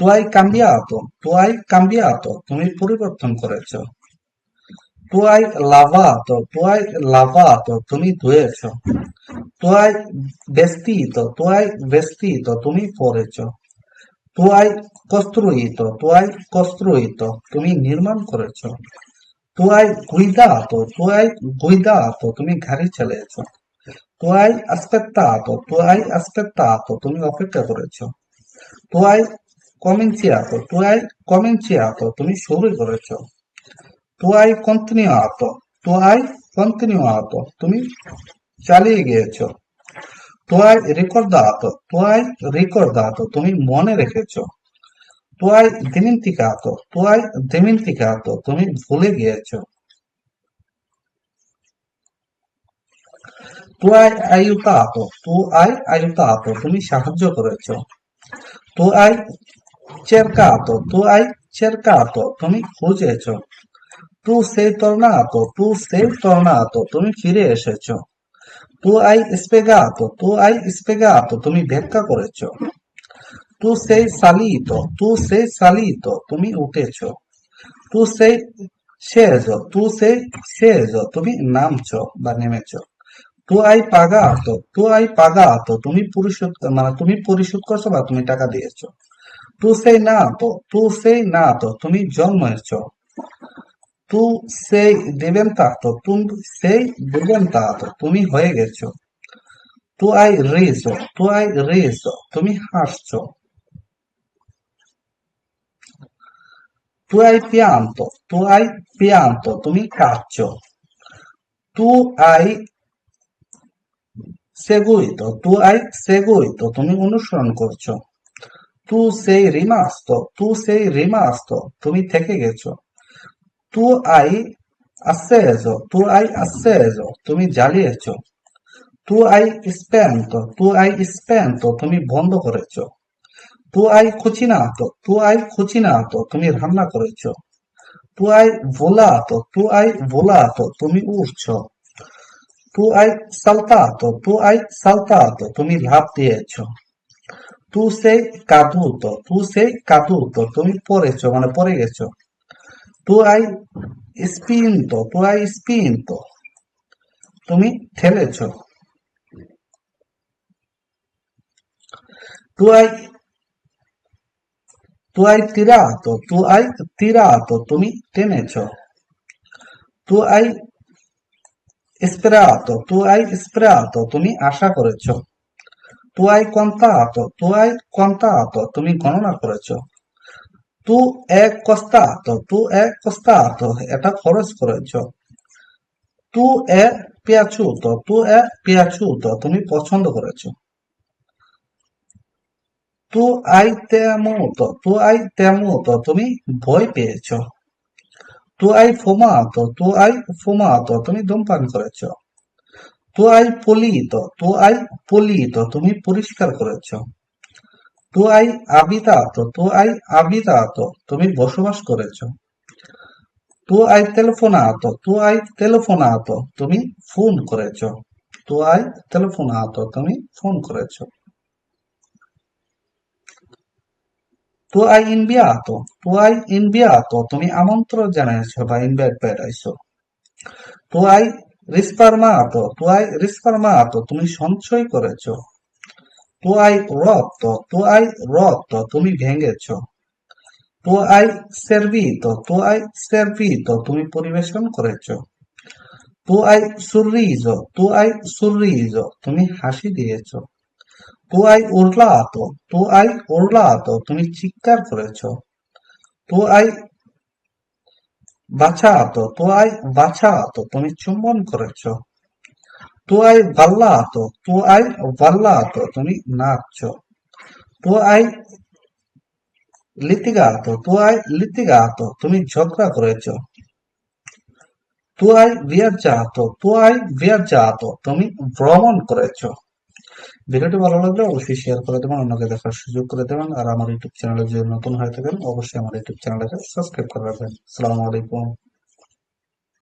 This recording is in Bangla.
Tu hai cambiato, tu hai cambiato, তুমি পরিবর্তন করেছ Tu hai lavato, tu hai lavato, তুমি ধুয়েছো Tu hai vestito, tu hai vestito, তুমি পরেছো Tu hai costruito, tu hai costruito, তুমি নির্মাণ করেছ Tu hai guidato, tu hai guidato, তুমি গাড়ি চালিয়েছো Tu hai aspettato, tu hai aspettato, তুমি অপেক্ষা করেছ Tu hai cominciato, tu hai cominciato, তুমি শুরু করেছ Tu hai continuato, tu hai continuato, তুমি চালিয়ে গিয়েছো Tu hai ricordato, tu hai ricordato, তুমি মনে রেখেছো Tu hai dimenticato, tu hai dimenticato, তুমি ভুলে গিয়েছো Tu hai aiutato, tu hai aiutato, তুমি সাহায্য করেছ Tu hai cercato, tu hai cercato, তুমি খুঁজেছো Tu sei tornato, tu sei tornato, তুমি ফিরে এসেছ Tu hai spiegato, tu hai spiegato, তুমি ব্যাখ্যা করেছ Tu sei salito, tu sei salito, তুমি উঠেছো Tu sei sceso, tu sei sceso, তুমি নামছো বা নেমেছো Tu hai pagato, tu hai pagato, তুমি পরিশোধ মানে তুমি পরিশোধ করছ বা তুমি টাকা দিয়েছ Tu sei nato, tu sei nato, তুমি জন্মেছো Tu sei diventato, tu sei diventato, তুমি হয়ে গেছো Tu hai riso, tu hai riso, তুমি হাসছো Tu hai pianto, tu hai pianto, তুমি কাঁদছো Tu hai seguito, tu hai seguito, তুমি অনুসরণ করছ Tu sei rimasto, tu sei rimasto, তুমি থেকে গেছো Tu hai acceso, tu hai acceso, তুমি জ্বালিয়েছো Tu hai spento, tu hai spento, তুমি বন্ধ করেছ Tu hai cucinato, tu hai cucinato, তুমি রান্না করেছ Tu hai volato, tu hai volato, তুমি উড়ছো Tu hai saltato, tu hai saltato, তুমি লাফ দিয়েছ তু সেই কাদু তো, তু সেই কাদু তো, তুমি পড়েছো মানে পড়ে গেছো। তু আই স্পিন তো তু আই স্পিন তো, তুমি ঠেলেছো। তু আই তু আই তীরা তো তু আই তীরা তো, তুমি টেনেছো। তু আই স্প্রে তো তু আই স্প্রে তো, তুমি আশা করেছ। তু আই কন্তাত তু আই কন্তাত তুমি গণনা করেছ তু এক কস্তা কস্তাত তু এক কস্তা কস্তাত এটা খরচ করেছ তু এ পেঁয়াচু তো তু এ পেঁয়াচু তো তুমি পছন্দ করেছ তু আই তেমো তো তু আই তেমো তো তুমি ভয় পেয়েছ তু আই ফোমা তো তু আই ফোমা তো তুমি ধূমপান করেছ তো আই পলিত তো আই পলিত তুমি পরিষ্কার করেছ তো আই আবিতাত তো আই আবিতাত তুমি বসবাস করেছ তো আই টেলিফোনাত তো আই টেলিফোনাত তুমি ফোন করেছ তো আই টেলিফোনাত তুমি ফোন করেছ তো আই ইনভিয়াত তো আই ইনভিয়াত তুমি আমন্ত্রণ জানাইছো বা ইনভাইট পেয়েছ তো আই রিস্পার্মা আত তুয়াই রিস্পার্মা আত তুমি সঞ্চয় করেছ। তো আই তুয়াই রত তুয়াই রত তুমি ভেঙেছ। আই সেরবি তো তুয়াই সেরবি তো তুমি পরিবেশন করেছ। তুয়াই সুরিজ তুয়াই সুরিজ তুমি হাসি দিয়েছ। তো তুয়াই উড়লা আত আই উড়লা আত তুমি চিৎকার করেছ। তো আই বাছা আত তো আই বাছা আত তুমি চুম্বন করেছ। তো আই ভাল্লা আত তো আই ভাল্লা আত তুমি নাচছ। তো আই লিতিগা আত তো আই লিতিগা আত তুমি ঝগড়া করেছ। তো আই বিয়ার চা আত তো আই বিয়ার চা আত তুমি ভ্রমণ করেছ। ভিডিওটি ভালো লাগলে অবশ্যই শেয়ার করে দেবেন, অন্যকে দেখার সুযোগ করে দেবেন। আর আমার ইউটিউব চ্যানেলে যদি নতুন হয়ে থাকেন, অবশ্যই আমার ইউটিউব চ্যানেলটাকে সাবস্ক্রাইব করে রাখবেন। আসসালামু আলাইকুম।